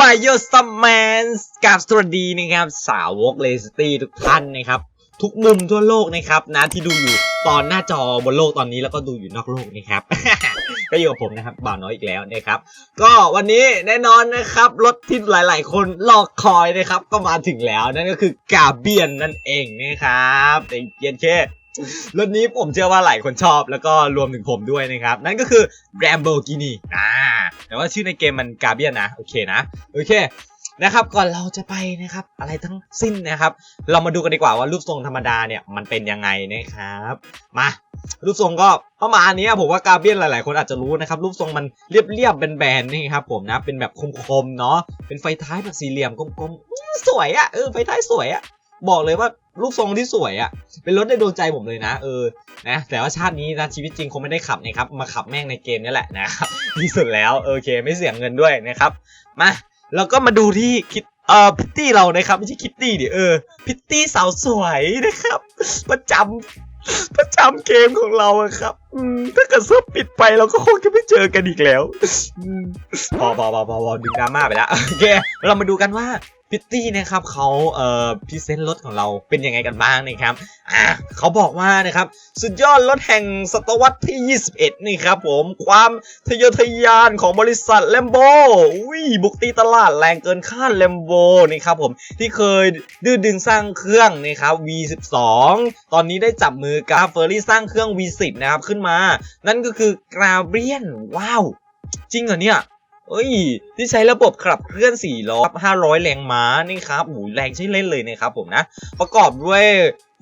วายโยสแมนกับสวัสดีนะครับ สาวกเลสตี้ทุกท่านนะครับ ทุกมุมทั่วโลกนะครับนะที่ดูอยู่ตอนหน้าจอบนโลกตอนนี้แล้วก็ดูอยู่นอกโลกนะครับ ก็อยู่กับผมนะครับบ่าวน้อยอีกแล้วนะครับ ก็วันนี้แน่นอนนะครับรถที่หลาย ๆ คนรอคอยนะครับ ก็มาถึงแล้วนั่นก็คือกาเบียนนั่นเองนะครับในเย็นเค รถนี้ผมเชื่อว่าหลายคนชอบแล้วก็รวมถึงผมด้วยนะครับ นั่นก็คือ Lamborghini อ่าแต่ว่าชื่อในเกมมันกาเบียนนะ โอเคนะ โอเคนะครับก่อนเราจะไปนะครับ อะไรทั้งสิ้นนะครับ เรามาดูกันดีกว่าว่ารูปทรงธรรมดาเนี่ยมันเป็นยังไงนะครับ มา รูปทรงก็ประมาณนี้ผมว่ากาเบียนหลาย ๆ คนอาจจะรู้นะครับ รูปทรงมันเรียบๆแบนๆนี่ครับผมนะเป็นแบบคมๆเนาะเป็นไฟท้ายแบบสี่เหลี่ยมกลมๆสวยอะเออไฟท้ายสวยอะ บอกเลยว่ารูปทรงที่สวยอะเป็นรถในดวงใจผมเลยนะ เออ นะ แต่ว่าชาตินี้นะชีวิตจริงคงไม่ได้ขับนะครับ มาขับแม่งในเกมนี่แหละนะครับที่สุดแล้วโอเค ไม่เสียเงินด้วยนะครับ มาเราก็มาดูที่คิดเอ่อพิตตี้เรานะครับไม่ใช่คิตตี้ดิเออพิตตี้สาวสวยนะครับ ประจำประจำเกมของเราอะครับถ้าเกิดเซิร์ฟปิดไปเราก็คงจะไม่เจอกันอีกแล้วพอพอพอพอพอดึงดราม่าไปแล้วโอเคเรามาดูกันว่า พิตตี้นะครับเขาเอ่อพรีเซนต์รถของเราเป็นยังไงกันบ้างนะครับอ่าเขาบอกว่านะครับสุดยอดรถแห่งศตวรรษที่ 21 นี่ครับผมความทะเยอทะยานของบริษัทแลมโบอุ้ยบุกตีตลาดแรงเกินคาดแลมโบนี่ครับผมที่เคยดื้อดึงสร้างเครื่องนะครับ V12 ตอนนี้ได้จับมือกับเฟอร์รี่สร้างเครื่อง V10 นะครับขึ้นมา นั่นก็คือกราเบียนว้าว จริงเหรอเนี่ย เอ้ย ที่ใช้ระบบขับเคลื่อน4ล้อ500 แรงม้านี่ครับโอ้โหแรงใช้เล่นเลยนะครับผมนะ ประกอบด้วย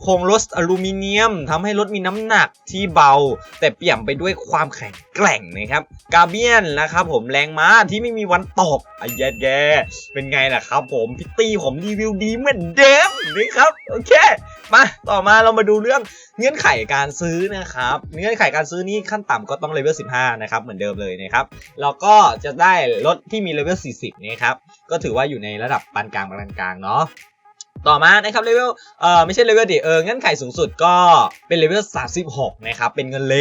โครงรถอลูมิเนียมทำให้รถมีน้ำหนักที่เบา แต่เปี่ยมไปด้วยความแข็งแกร่งนะครับกาเบียนนะครับผมแรงม้าที่ไม่มีวันตกไอ้แย่แย่เป็นไงล่ะครับผมพิตตี้ผมรีวิวดีเหมือนเดิมนะครับโอเคมาต่อมาเรามาดูเรื่องเงื่อนไขการซื้อนะครับเงื่อนไขการซื้อนี้ขั้นต่ำก็ต้องเลเวล15 นะครับ เหมือนเดิมเลยนะครับแล้วก็จะได้รถที่มีเลเวล40 นะครับ ก็ถือว่าอยู่ในระดับปานกลางปานกลางเนาะ ต่อมานะครับเลเวลเอ่อไม่ใช่เลเวลดิเออเงื่อนไขสูงสุดก็เป็นเลเวล36นะครับเป็นเงินเล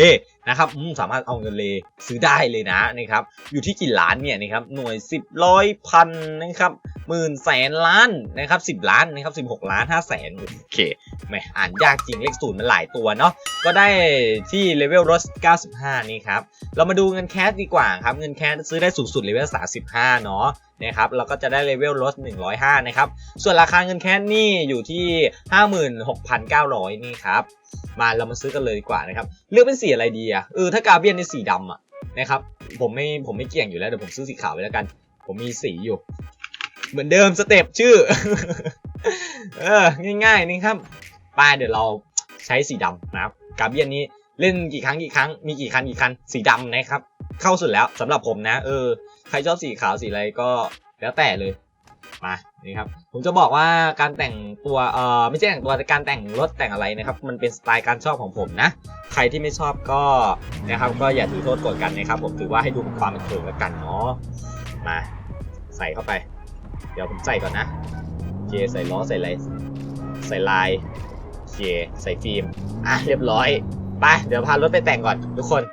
นะครับอืมสามารถเอาเงินเลซื้อได้เลยนะนะครับอยู่ที่กี่ล้านเนี่ยนะครับหน่วย 10ร้อยพันนะครับหมื่นแสนล้านนะครับ10 ล้านนะครับ16 ล้าน5แสนโอเคแหมอ่านยากจริงเลขศูนย์มันหลายตัวเนาะก็ได้ที่เลเวลรถ95 นี่ครับเรามาดูเงินแคสดีกว่าครับเงินแคสซื้อได้สูงสุดเลเวล35เนาะ นะครับเราก็จะได้เลเวลรถ105 นะครับ ส่วนราคาเงินแคสนี่อยู่ที่ 56,900 นี่ครับ มาเรามาซื้อกันเลยดีกว่านะครับ เลือกเป็นสีอะไรดีอะเออถ้ากาเบียนในสีดำอะนะครับ ผมไม่ผมไม่เกี่ยงอยู่แล้วเดี๋ยวผมซื้อสีขาวไปแล้วกัน ผมมีสีอยู่ เหมือนเดิมสเต็ปชื่อ เออง่ายๆนี่ครับไป้าเดี๋ยวเราใช้สีดำนะครับกาเบียนนี้เล่นกี่ครั้งกี่ครั้งมีกี่คันกี่คันสีดำนะครับ เข้าสุดแล้วสำหรับผมนะ เออ ใครชอบสีขาวสีอะไรก็แล้วแต่เลย มา นี่ครับ ผมจะบอกว่าการแต่งตัว เออไม่ใช่แต่งตัวแต่การแต่งรถแต่งอะไรนะครับ มันเป็นสไตล์การชอบของผมนะ ใครที่ไม่ชอบก็นะครับ ก็อย่าถือโทษกรธกันนะครับ ผมถือว่าให้ดูความบันเทิงแล้วกันเนาะ มา ใส่เข้าไป เดี๋ยวผมใส่ก่อนนะเคใส่ล้อใส่อะไรใส่ลายเคใส่ฟิล์ม อะ เรียบร้อย ไป เดี๋ยวพารถไปแต่งก่อนทุกคน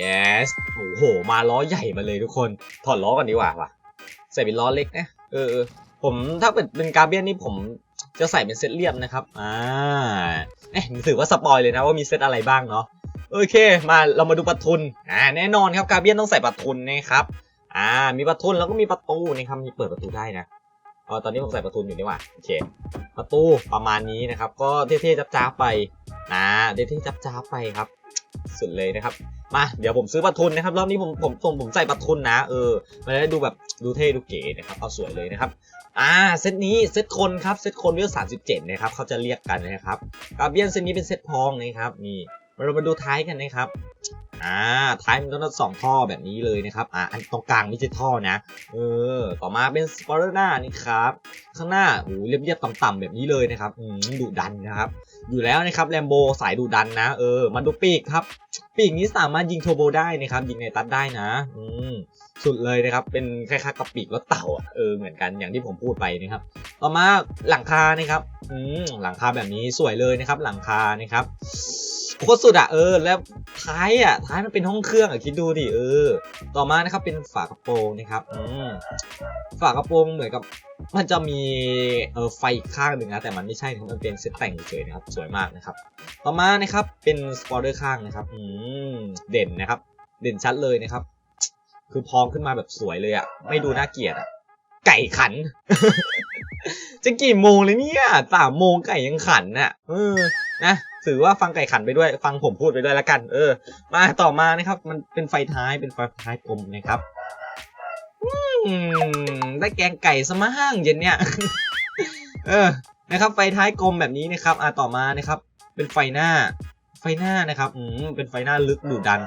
yes โอ้โห มาล้อใหญ่มาเลยทุกคน ถอดล้อก่อนดีกว่าว่ะ ใส่เป็นล้อเล็กนะเออเออ ผมถ้าเป็นเป็นกาเบียนนี่ผมจะใส่เป็นเซตเรียบนะครับ อ่าเอ๊ะถือว่าสปอยเลยนะว่ามีเซตอะไรบ้างเนาะ โอเค มาเรามาดูประทุน อ่า แน่นอนครับกาเบียนต้องใส่ประทุนนะครับ อ่า มีประทุนแล้วก็มีประตูนะครับ มีเปิดประตูได้นะ อ๋อตอนนี้ผมใส่ประทุนอยู่นี่หว่าโอเคประตูประมาณนี้นะครับ ก็เท่ๆจับๆไปนะเท่ๆจับๆไปครับ สุดเลยนะครับมาเดี๋ยวผมซื้อประทุนนะครับรอบนี้ผมผมผมผมใส่ประทุนนะเออมันจะได้ดูแบบดูเท่ดูเก๋นะครับเอาสวยเลยนะครับอ่าเซตนี้เซตคนครับเซตคนเวลสามสิบเจ็ดนะครับเขาจะเรียกกันนะครับกาเบียนเซตนี้เป็นเซตพองนะครับนี่เรามาดูท้ายกันนะครับ อ่าท้ายมันก็ต้องสองท่อแบบนี้เลยนะครับอ่าอันตรงกลางไม่ใช่ท่อนะ เออ ต่อมาเป็นสปอร์หน้านี่ครับ ข้างหน้าโอ้เรียบๆต่ำๆแบบนี้เลยนะครับอืมดุดันนะครับ อยู่แล้วนะครับแลมโบสายดุดันนะ เออมาดูปีกครับ ปีกนี้สามารถยิงโทโบได้นะครับยิงในตัดได้นะ อืมสุดเลยนะครับ เป็นคล้ายๆกับปีกรถเต่าอะเออเหมือนกันอย่างที่ผมพูดไปนะครับ ต่อมาหลังคานะครับ อืมหลังคาแบบนี้สวยเลยนะครับ หลังคานะครับ โคตรสุดอะเออ แล้วท้ายอะท้ายมันเป็นห้องเครื่องอะคิดดูดิเออ ต่อมานะครับเป็นฝากระโปรงนะครับอืมฝากระโปรงเหมือนกับมันจะมีเออไฟข้างหนึ่งนะแต่มันไม่ใช่มันเป็นเซตแต่งเฉยๆนะครับสวยมากนะครับ ต่อมานะครับเป็นสปอร์เตอร์ข้างนะครับอืมเด่นนะครับ เด่นชัดเลยนะครับ คือพองขึ้นมาแบบสวยเลยอะไม่ดูน่าเกลียดอะไก่ขัน จะกี่โมงเลยเนี่ยสามโมงไก่ยังขันน่ะเออนะ ถือว่าฟังไก่ขันไปด้วย ฟังผมพูดไปด้วยแล้วกัน เออ มาต่อมานะครับ มันเป็นไฟท้ายเป็นไฟท้ายกลมนะครับอได้แกงไก่สมาห้างเย็นเนี่ย เออ นะครับ ไฟท้ายกลมแบบนี้นะครับ อ่าต่อมานะครับ เป็นไฟหน้า ไฟหน้านะครับ อืม เป็นไฟหน้าลึกดุดัน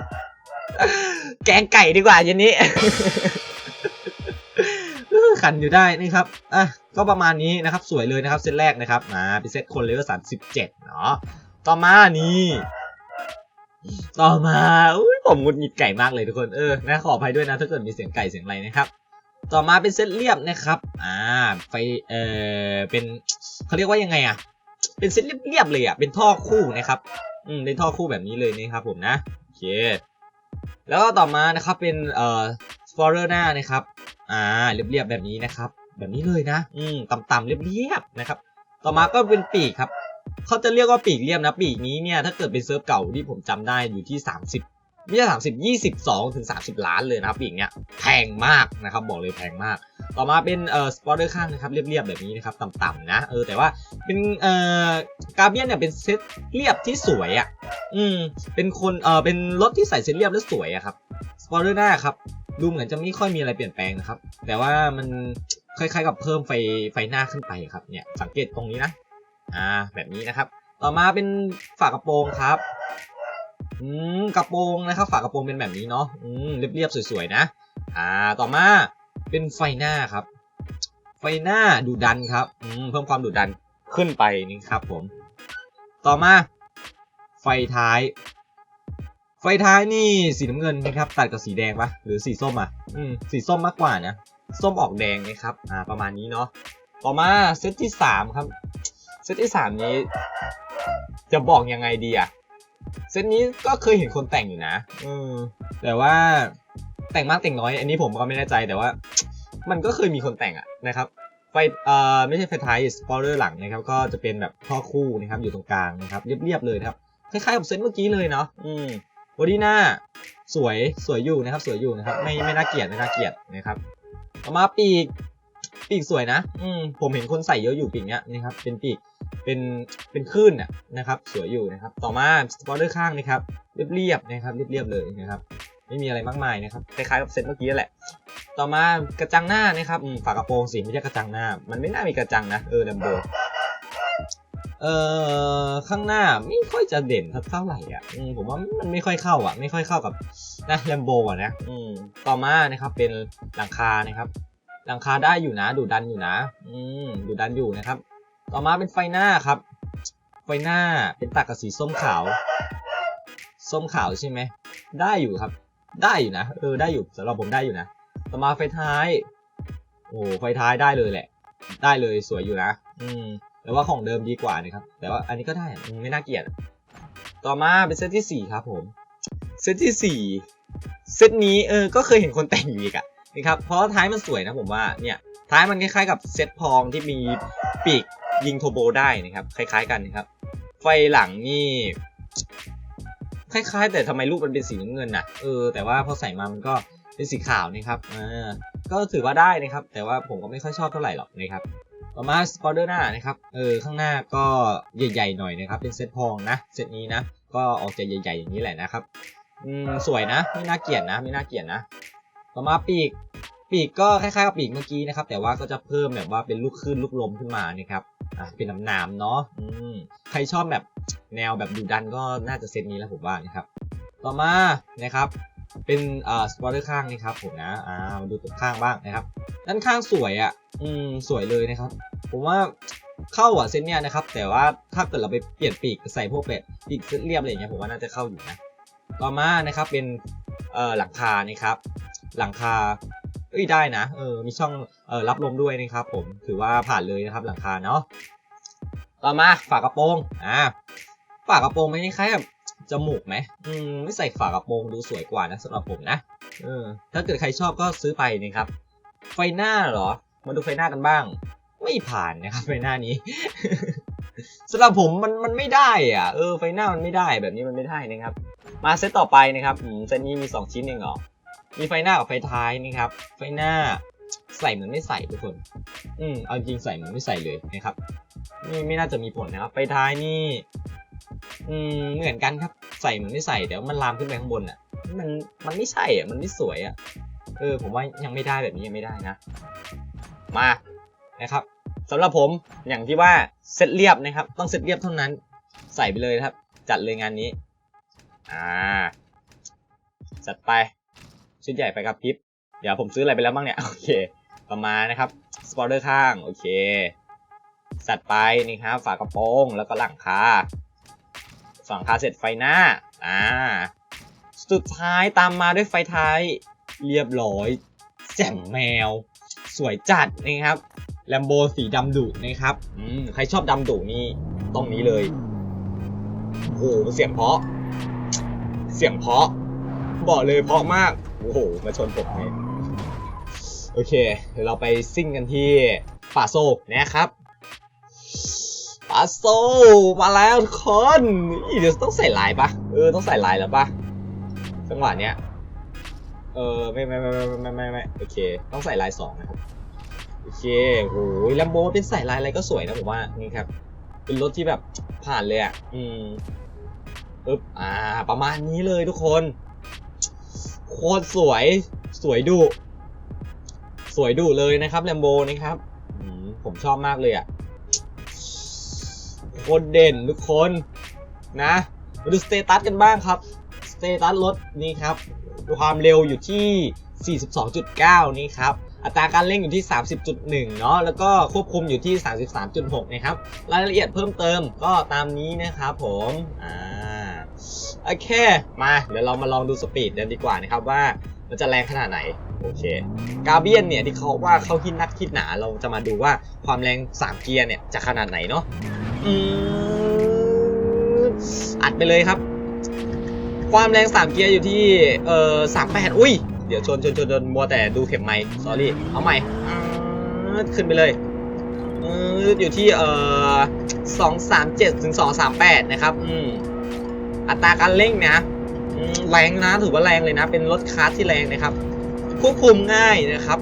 แกงไก่ดีกว่าเย็นนี้ขันอยู่ได้นี่ครับ อะ ก็ประมาณนี้นะครับ สวยเลยนะครับ เซตแรกนะครับ มาเป็นเซตคนเลเวลสามสิบเจ็ดเนาะ ต่อมานี่ต่อมาอุ้ยผมหงุดหงิดไก่มากเลยทุกคนเออนะขออภัยด้วยนะถ้าเกิดมีเสียงไก่เสียงอะไรนะครับ ต่อมาเป็นเซตเรียบนะครับอ่าไฟเออเป็นเขาเรียกว่ายังไงอะเป็นเซตเรียบๆเลยอะเป็นท่อคู่นะครับอืมเป็นท่อคู่แบบนี้เลยนะครับผมนะโอเคแล้วก็ต่อมานะครับเป็นเอ่อสปอร์เรอร์หน้านะครับอ่าเรียบๆแบบนี้นะครับ แบบนี้เลยนะ อืมต่ำๆเรียบๆนะครับ ต่อมาก็เป็นปีกครับ เขาจะเรียกว่าปีกเรียบนะปีกนี้เนี่ยถ้าเกิดเป็นเซิร์ฟเก่าที่ผมจำได้อยู่ที่ 30ไม่ใช่สามสิบยี่สิบสองถึงสามสิบล้านเลยนะครับปีกเนี้ยแพงมากนะครับบอกเลยแพงมาก ต่อมาเป็นเอ่อสปอร์เตอร์ข้างนะครับเรียบๆแบบนี้นะครับต่ำๆนะเออแต่ว่าเป็นเอ่อกาเบียนเนี่ยเป็นเซตเรียบที่สวยอะอืมเป็นคนเอ่อเป็นรถที่ใส่เซตเรียบแล้วสวยอะครับสปอร์เตอร์หน้าครับดูเหมือนจะไม่ค่อยมีอะไรเปลี่ยนแปลงนะครับ แต่ว่ามันคล้ายๆกับเพิ่มไฟไฟหน้าขึ้นไปครับเนี่ยสังเกตตรงนี้นะ อ่าแบบนี้นะครับ ต่อมาเป็นฝากระโปรงครับอืมกระโปรงนะครับ ฝากระโปรงเป็นแบบนี้เนาะอืมเรียบๆสวยๆนะ อ่าต่อมาเป็นไฟหน้าครับ ไฟหน้าดูดันครับอืมเพิ่มความดุดันขึ้นไปนี่ครับผม ต่อมา ไฟท้าย ไฟท้ายนี่สีน้ำเงินนะครับ ตัดกับสีแดงปะหรือสีส้มอะอืมสีส้มมากกว่านะส้มออกแดงนะครับ อ่า ประมาณนี้เนาะ ต่อมาเซตที่สามครับ เซตที่สามนี้จะบอกยังไงดีอะเซตนี้ก็เคยเห็นคนแต่งอยู่นะอืมแต่ว่าแต่งมากแต่งน้อย อันนี้ผมก็ไม่แน่ใจแต่ว่า มันก็เคยมีคนแต่งอะนะครับไฟเอ่อไม่ใช่ไฟท้ายสปอร์เลอร์หลังนะครับ ก็จะเป็นแบบท่อคู่นะครับ อยู่ตรงกลางนะครับเรียบๆเลยนะครับคล้ายๆกับเซตเมื่อกี้เลยเนาะอืมบอดี้หน้าสวยสวยอยู่นะครับ สวยอยู่นะครับ ไม่ไม่น่าเกลียดไม่น่าเกลียดนะครับต่อมาปีกปีกสวยนะ อืมผมเห็นคนใส่เยอะอยู่ปีกเนี้ยนะครับ เป็นปีก เป็นเป็นคลื่นนะครับสวยอยู่นะครับ ต่อมาสปอร์เตอร์ข้างนะครับเรียบๆนะครับเรียบๆเลยนะครับไม่มีอะไรมากมายนะครับคล้ายๆกับเซตเมื่อกี้แหละ ต่อมากระจังหน้านะครับฝากระโปรงสิไม่ใช่กระจังหน้า มันไม่น่ามีกระจังนะเออแลมโบเอ่อข้างหน้าไม่ค่อยจะเด่นเท่าไหร่อะผมว่ามันไม่ค่อยเข้าอะ ไม่ค่อยเข้ากับนะแลมโบอะนะอืมต่อมานะครับเป็นหลังคานะครับ หลังคาได้อยู่นะดูดันอยู่นะ อืมดูดันอยู่นะครับ ต่อมาเป็นไฟหน้าครับ ไฟหน้าเป็นตัดกับสีส้มขาว ส้มขาวใช่ไหม ได้อยู่ครับ ได้อยู่นะ เออ ได้อยู่สำหรับผมได้อยู่นะ ต่อมาไฟท้าย โอ้ ไฟท้ายได้เลยแหละ ได้เลยสวยอยู่นะ อืมแต่ว่าของเดิมดีกว่านะครับ แต่ว่าอันนี้ก็ได้ ไม่น่าเกลียด ต่อมาเป็นเซตที่สี่ครับผม เซตที่สี่เซตนี้เออ ก็เคยเห็นคนแต่งอยู่อีกอะนะครับ เพราะท้ายมันสวยนะผมว่า เนี่ย ท้ายมันคล้ายๆกับเซตพองที่มีปีก ยิงโทโบได้นะครับ คล้าย ๆ กันนะครับ ไฟหลังนี่คล้ายๆ แต่ทำไมรูปมันเป็นสีน้ำเงินน่ะ เออ แต่ว่าพอใส่มามันก็เป็นสีขาวนะครับอ่าก็ถือว่าได้นะครับ แต่ว่าผมก็ไม่ค่อยชอบเท่าไหร่หรอกนะครับ ต่อมาสปอร์เดอร์หน้านะครับ เออ ข้างหน้าก็ใหญ่ๆหน่อยนะครับ เป็นเซตพองนะ เซตนี้นะ ก็ออกจะใหญ่ๆอย่างนี้แหละนะครับ อืม สวยนะ ไม่น่าเกลียดนะ ไม่น่าเกลียดนะ ต่อมาปีก ปีกก็คล้ายๆกับปีกเมื่อกี้นะครับ แต่ว่าก็จะเพิ่มแบบว่าเป็นลูกคลื่นลูกลมขึ้นมานะครับ อะเป็นน้ำหนามๆเนาะใครชอบแบบแนวแบบดุดันก็น่าจะเซตนี้แล้วผมว่านะครับ ต่อมานะครับ เป็นอ่อสปอร์เตอร์ข้างนะครับผมนะอ่ามาดูตรงข้างบ้างนะครับ ด้านข้างสวยอะ อืมสวยเลยนะครับ ผมว่าเข้าอะเซตเนี้ยนะครับ แต่ว่าถ้าเกิดเราไปเปลี่ยนปีกใส่พวกแบบปีกเซตเรียบอะไรอย่างเงี้ยผมว่าน่าจะเข้าอยู่นะ ต่อมานะครับเป็นเอ่อหลังคานะครับ หลังคา เอ้ยได้นะเออมีช่องเออรับลมด้วยนะครับผมถือว่าผ่านเลยนะครับหลังคาเนาะต่อมาฝากระโปรงอ่าฝากระโปรงมันคล้ายกับจมูกไหมอืมไม่ใส่ฝากระโปรงดูสวยกว่านะสำหรับผมนะเออถ้าเกิดใครชอบก็ซื้อไปนะครับ ไฟหน้าเหรอ มาดูไฟหน้ากันบ้าง ไม่ผ่านนะครับไฟหน้านี้สำหรับผมมันมันไม่ได้อะเออไฟหน้ามันไม่ได้แบบนี้มันไม่ได้นะครับ มาเซตต่อไปนะครับเซตนี้มี 2 ชิ้นเองเหรอ มีไฟหน้ากับไฟท้ายนะครับ ไฟหน้าใส่เหมือนไม่ใส่ทุกคน อืมเอาจริงใส่เหมือนไม่ใส่เลยนะครับนี่ไม่น่าจะมีผลนะครับ ไฟท้ายนี่ อืมเหมือนกันครับ ใส่เหมือนไม่ใส่เดี๋ยวมันลามขึ้นไปข้างบนอะ มันมันไม่ใช่อะ มันไม่สวยอะ เออ ผมว่ายังไม่ได้แบบนี้ยังไม่ได้นะ มานะครับสำหรับผมอย่างที่ว่าเซตเรียบนะครับ ต้องเซตเรียบเท่านั้น ใส่ไปเลยครับ จัดเลยงานนี้ อ่า จัดไป ชุดใหญ่ไปครับพิบเดี๋ยวผมซื้ออะไรไปแล้วบ้างเนี่ย โอเค ประมาณนะครับ สปอร์เตอร์ข้าง โอเคจัดไปนี่ครับ ฝากระโปรง แล้วก็หลังคาฝั่งคาเสร็จไฟหน้า อ่า สุดท้ายตามมาด้วยไฟท้าย เรียบร้อย แจ่มแมว สวยจัดนะครับ แลมโบสีดำดุนะครับ อืม ใครชอบดำดุนี่ต้องนี้เลย โอ้โหเสียงเพาะ เสียงเพาะ บอกเลยเพาะมาก โอ้โห มาชนผมเลยโอเค เดี๋ยวเราไปซิ่งกันที่ป่าโซกนะครับป่าโซมาแล้วทุกคนอีเดี๋ยวต้องใส่ลายปะเออต้องใส่ลายแล้วปะจังหวะเนี้ยเออไม่ไม่ไม่ไม่ไม่ไม่ไม่โอเค ต้องใส่ลายสองนะครับโอเคโหแลมโบเป็นใส่ลายอะไรก็สวยนะผมว่านี่ครับ เป็นรถที่แบบผ่านเลยอะอืมปึ๊บอ่า ประมาณนี้เลยทุกคน โคตรสวยสวยดุสวยดุเลยนะครับแลมโบนะครับผมชอบมากเลยอะโคตรเด่นทุกคนนะมาดูสเตตัสกันบ้างครับสเตตัสรถนี่ครับความเร็วอยู่ที่ 42.9 นี่ครับอัตราการเร่งอยู่ที่ 30.1 เนาะแล้วก็ควบคุมอยู่ที่ 33.6 นะครับ รายละเอียดเพิ่มเติมก็ตามนี้นะครับผม อ่า โอเค มา เดี๋ยวเรามาลองดูสปีดกันดีกว่านะครับว่ามันจะแรงขนาดไหน โอเค กาเบียนเนี่ยที่เขาว่าเขาคิดนักคิดหนาเราจะมาดูว่าความแรง 3 เกียร์เนี่ยจะขนาดไหนเนาะอัดไปเลยครับ ความแรง 3 เกียร์อยู่ที่เอ่อ38อุ้ย เดี๋ยวชนชนชนชนมัวแต่ดูเข็มไม้สอรี่ เอาใหม่ขึ้นไปเลยอยู่ที่เอ่อ237ถึง238นะครับ อืม อัตราการเร่งนะอืมแรงนะถือว่าแรงเลยนะ เป็นรถคาร์ทที่แรงนะครับควบคุมง่ายนะครับ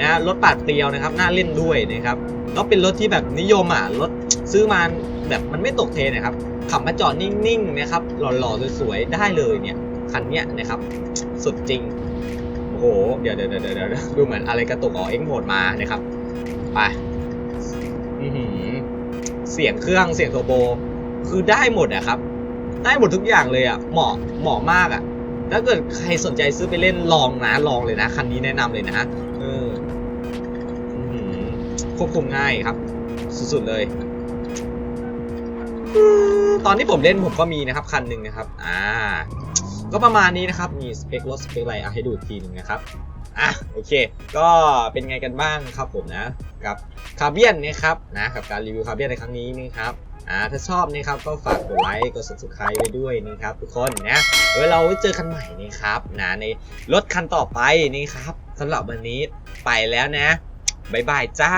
นะรถปาดเปรียวนะครับน่าเล่นด้วยนะครับแล้วเป็นรถที่แบบนิยมอะรถซื้อมาแบบมันไม่ตกเทนะครับขับมาจอดนิ่งๆนะครับหล่อๆสวยๆได้เลยเนี่ยคันเนี้ยนะครับสุดจริงโอ้โหเดี๋ยวเดี๋ยวเดี๋ยวเดี๋ยวดูเหมือนอะไรกระตุกออกเอ็กโหมดมานะครับไปเสียงเครื่องเสียงโทรโบคือได้หมดอะครับ ได้หมดทุกอย่างเลยอะเหมาะเหมาะมากอะถ้าเกิดใครสนใจซื้อไปเล่นลองนะลองเลยนะ คันนี้แนะนำเลยนะเอออื้อหือควบคุมง่ายครับ สุดๆเลย ตอนที่ผมเล่นผมก็มีนะครับ คันหนึ่งนะครับ อ่า ก็ประมาณนี้นะครับ มีสเปครถสเปคอะไรอะให้ดูอีกทีหนึ่งนะครับอะโอเค ก็เป็นไงกันบ้างครับผมนะ กับคาเบียนนะครับนะกับการรีวิวคาเบียนในครั้งนี้นะครับ อ่าถ้าชอบนะครับก็ฝากกดไลค์กด subscribe ไปด้วยนะครับทุกคนนะเดี๋ยวเราไว้เจอกันใหม่นะครับนะในรถคันต่อไปนี่ครับสำหรับวันนี้ไปแล้วนะบ๊ายบายจ้า